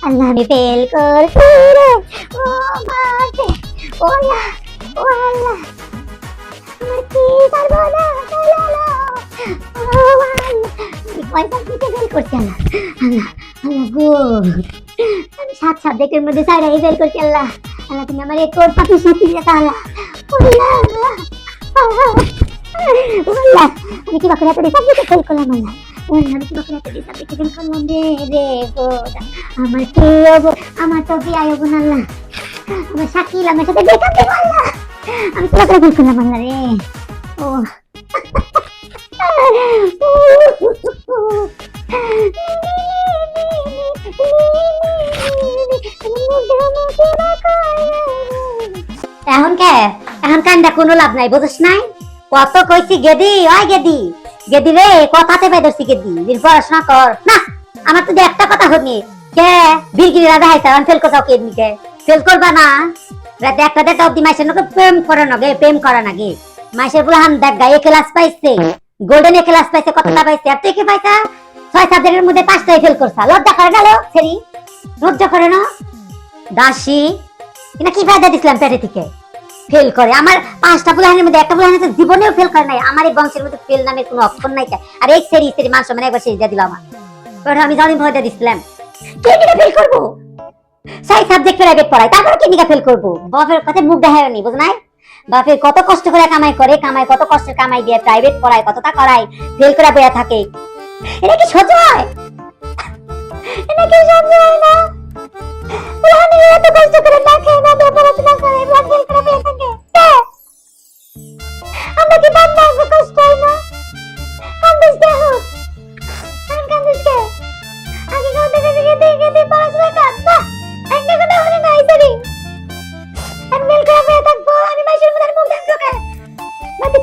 আল্লাহ, আমি ফেল করছি রে ও বাপে ও না ও আল্লাহ আমার কি পারব না পয়সা দিতে ফেল করছে না আল্লাহ আল্লাহ গো আমি সাত মধ্যে ফেল করছি আল্লাহ আল্লাহ তুমি আমার এক পাখি আল্লাহ আল্লাহ আমি কি করে ফেল করলাম, আল্লাহ? আমি কি রে আমার আমার তো আমার শাকিল, আমার সাথে দেবো আল্লাহ আমি রে। ও। এখন কে? এখন কান্দা কোনো লাভ নাই বুঝছ নাই? কত কইছি গেদি ওই গেদি। গেদি রে পড়াশোনা কর। না, আমার তো একটা কথা কে? হাইতা ফেল কোথাও কে? নিকে ফেল করবা না? রাতে একটা দেড়টা অব্দি মাসের লোকে প্রেম করে না গে, প্রেম মাসের বলে দেখ, গায়ে ক্লাস পাইছে। গোল্ডেন এ ক্লাস পাইছে, কতটা পাইছে? আর তুই কি পাইছা? ছয় সাবজেক্টের মধ্যে পাঁচটাই ফেল করছা। লজ্জা করে না সেরি লজ্জা করে না? দাসী। এটা কি ফায়দা দিছিলাম পেটে থেকে? ফেল করে। আমার পাঁচটা বুলাহানের মধ্যে একটা বুলাহানের তো জীবনেও ফেল করে নাই। আমার এই বংশের মধ্যে ফেল নামের কোনো অক্ষর নাই। আর এই সেরি সেরি মানুষ মানে একবার শেষ দিয়ে দিল আমার ওটা আমি জানি ভয় দিয়ে দিছিলাম। কে নিকা ফেল করব? সাই সাবজেক্ট প্রাইভেট পড়াই তারপরে কে নিকা ফেল করব? বাপের কথা মুখ দেখায় নি বুঝ নাই? বাপের কত কষ্ট করে কামাই করে, কামাই কত কষ্টের কামাই দিয়ে প্রাইভেট পড়ায় কতটা করায় ফেল করে বইয়া থাকে। এটা কি সহ্য হয়? এটা কি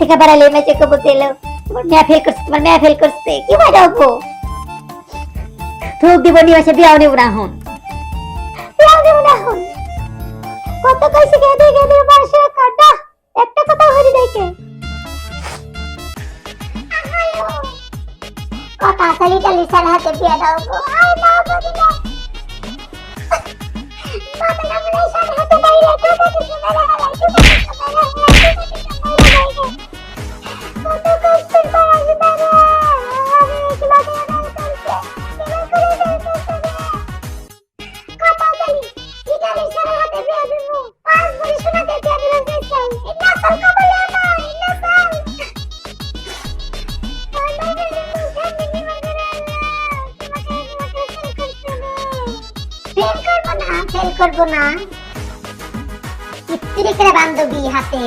থেকে বাড়ালে মেচে কবো তেলো তোমার মেয়া ফেল করছে, তোমার মেয়া ফেল করছে। কি মজা হব? থুক দিব নিয়ে এসে বিয়াও নেব না হন বিয়াও নেব না হন কত কইছে কে দিয়ে কে দিয়ে পড়াশোনা কর না, একটা কথা হলি দেখে। কথা চালি লিসার হাতে দিয়ে দাও গো আয় না বলি না না বলে স্যার হাতে বাইরে কথা কিছু মেরে হালাই কথা কিছু মেরে হালাই ফেল করব না। স্ত্রী করে বান্ধবী হাতে।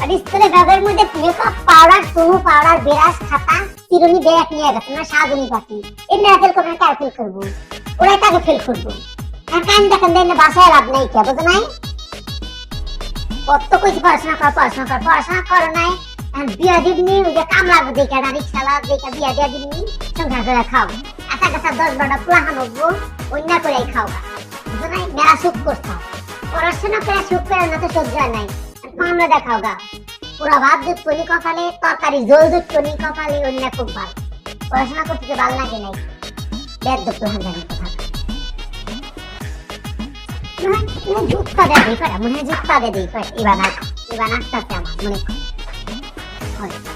আর স্ত্রীর ব্যাগের মধ্যে মেকআপ পাউডার সোনু পাউডার বিরাস খাতা, চিরুনি ব্যাগ নিয়ে গেছে না সাজনি পাখি। এমনি ফেল করব না, কার ফেল করব? ওরা কাকে ফেল করব? আর কান দেখেন দেন বাসায় লাভ নাই কে, বুঝো নাই? কত কইছি, পড়াশোনা কর পড়াশোনা কর, পড়াশোনা করো নাই। আর বিয়া দিবনি ওই যে কামলা দেখা না রিক্সালা দেখা বিয়া দিয়া দিবনি সংসার করে খাও। একা কাছা দশ বারোটা পুলাহান হব অন্য করে খাও বুঝো নাই মেলা সুখ করছ। পড়াশোনা করে সুখ করে না তো সহ্য হয় নাই। আমরা দেখাও গা। পুরা ভাত দুধ কলি কপালে, তরকারি জল দুধ কলি কপালে অন্য খুব ভালো। পড়াশোনা করতে ভালো লাগে নাই। বেদ দুঃখ হাজার কথা। যুক্তা দেবে করে মনে হয় যুক্তা দেবে করে এবার এবার আসতে আমার মনে হয়।